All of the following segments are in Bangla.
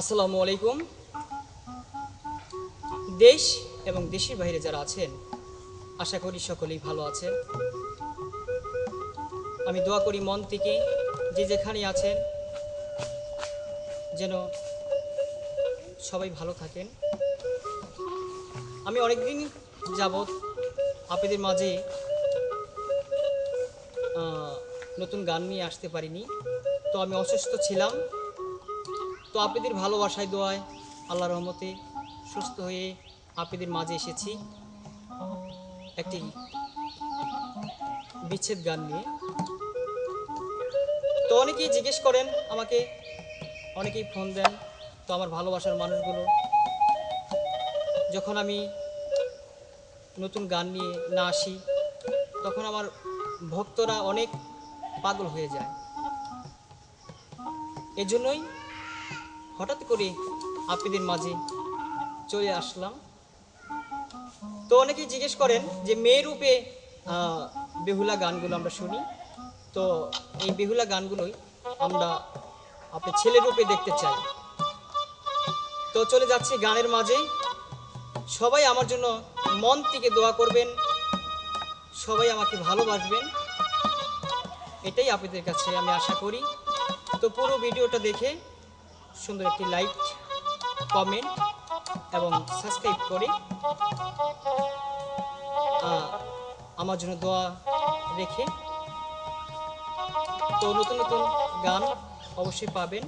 আসসালামু আলাইকুম। দেশ এবং দেশের বাইরে যারা আছেন, আশা করি সকলেই ভালো আছেন। আমি দোয়া করি মন থেকে যে যেখানে আছেন, যেন সবাই ভালো থাকেন। আমি অনেকদিন যাবৎ আপনাদের মাঝে নতুন গান নিয়ে আসতে পারিনি। তো আমি অসুস্থ ছিলাম। তো আপনাদের ভালোবাসায় দোয়ায় আল্লাহ রহমতে সুস্থ হয়ে আপনাদের মাঝে এসেছি। একটি বিচ্ছেদ গান নিয়ে। তো অনেকেই জিজ্ঞেস করেন, আমাকে অনেকেই ফোন দেন, তো আমার ভালোবাসার মানুষগুলো। যখন আমি নতুন গান নিয়ে না আসি, তখন আমার ভক্তরা অনেক পাগল হয়ে যায়। এজন্যই হঠাৎ করে আপনাদের মাঝে চলে আসলাম। তো অনেকেই জিজ্ঞেস করেন যে মেয়ে রূপে বেহুলা গানগুলো আমরা শুনি। তো এই বেহুলা গানগুলোই আমরা আপনি ছেলে রূপে দেখতে চাই। তো চলে যাচ্ছি গানের মাঝে। সবাই আমার জন্য মন থেকে দোয়া করবেন। সবাই আমাকে ভালোবাসবেন। এটাই আপনাদের কাছে আমি আশা করি। তো পুরো ভিডিওটা দেখে সুন্দর একটি লাইক কমেন্ট এবং সাবস্ক্রাইব করে আমার জন্য দোয়া রেখে। তো নতুন নতুন গান অবশ্যই পাবেন।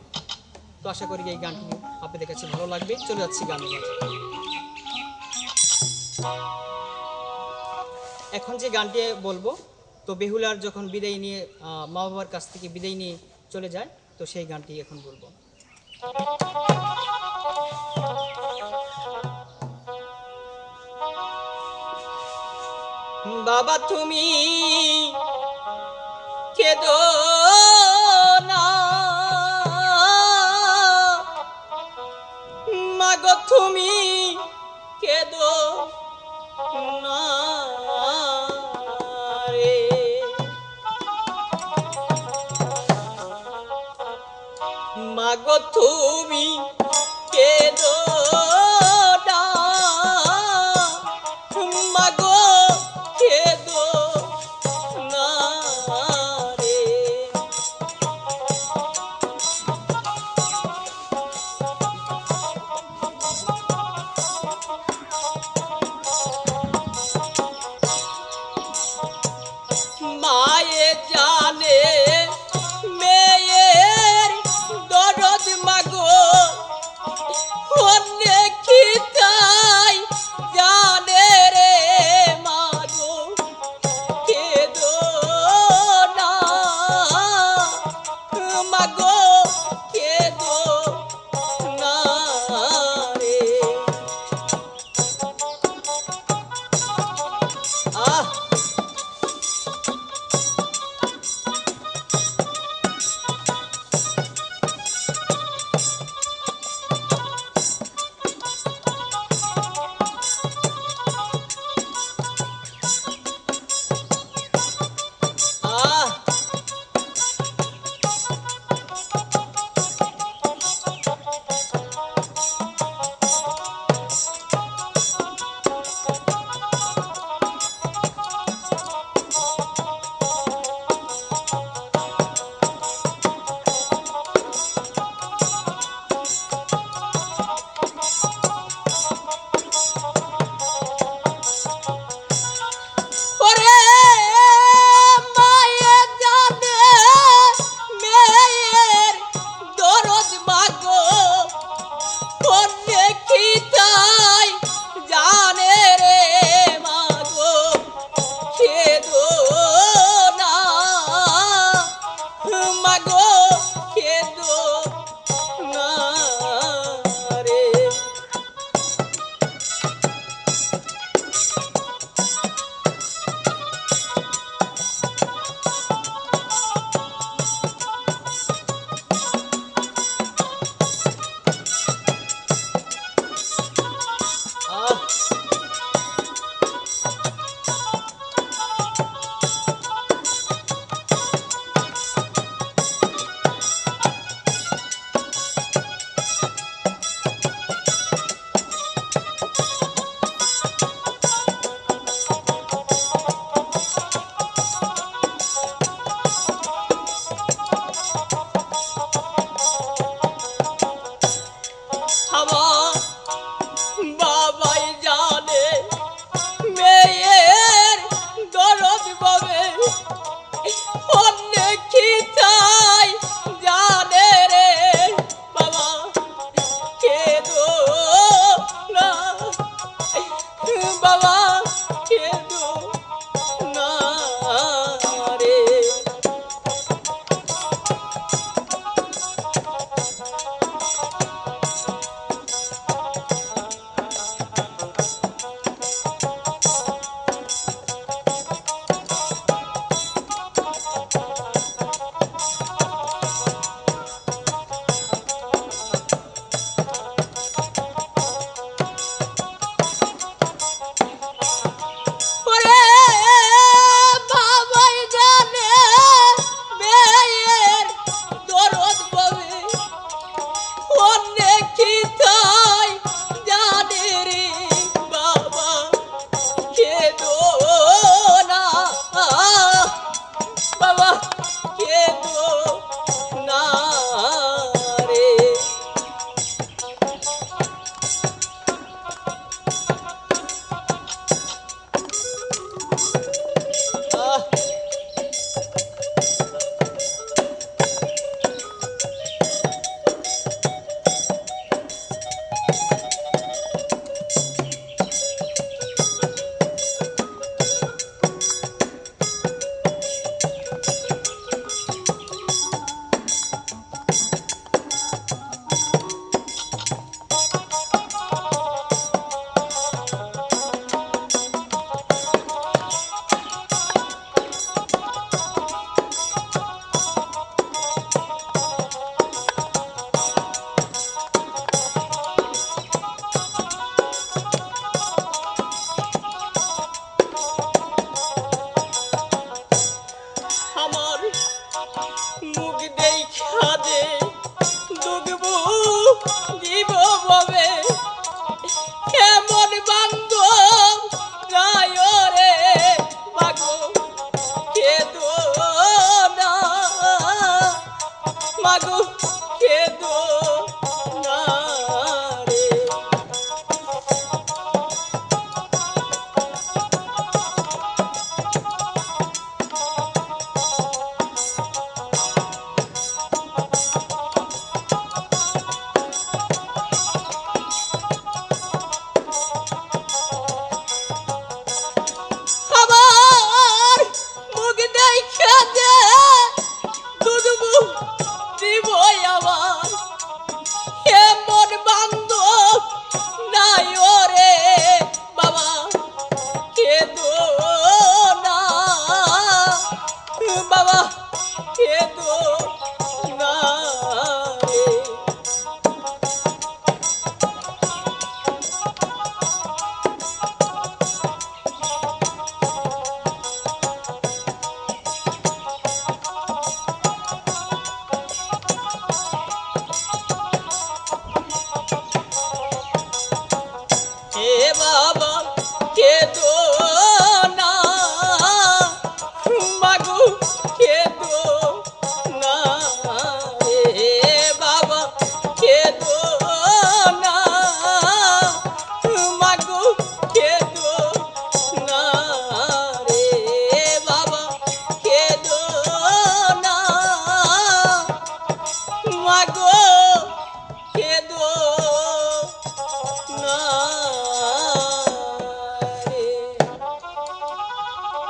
তো আশা করি এই গানটি আপনাদের কাছে ভালো লাগবে। চলে যাচ্ছি মাঝে। এখন যে গানটি বলব, তো বেহুলার যখন বিদায় নিয়ে মা বাবার কাছ থেকে বিদায় নিয়ে চলে যায়, তো সেই গানটি এখন বলব। বাবা তুমি কেদো না। মাগো তুমি মাগো তুমি কেদো।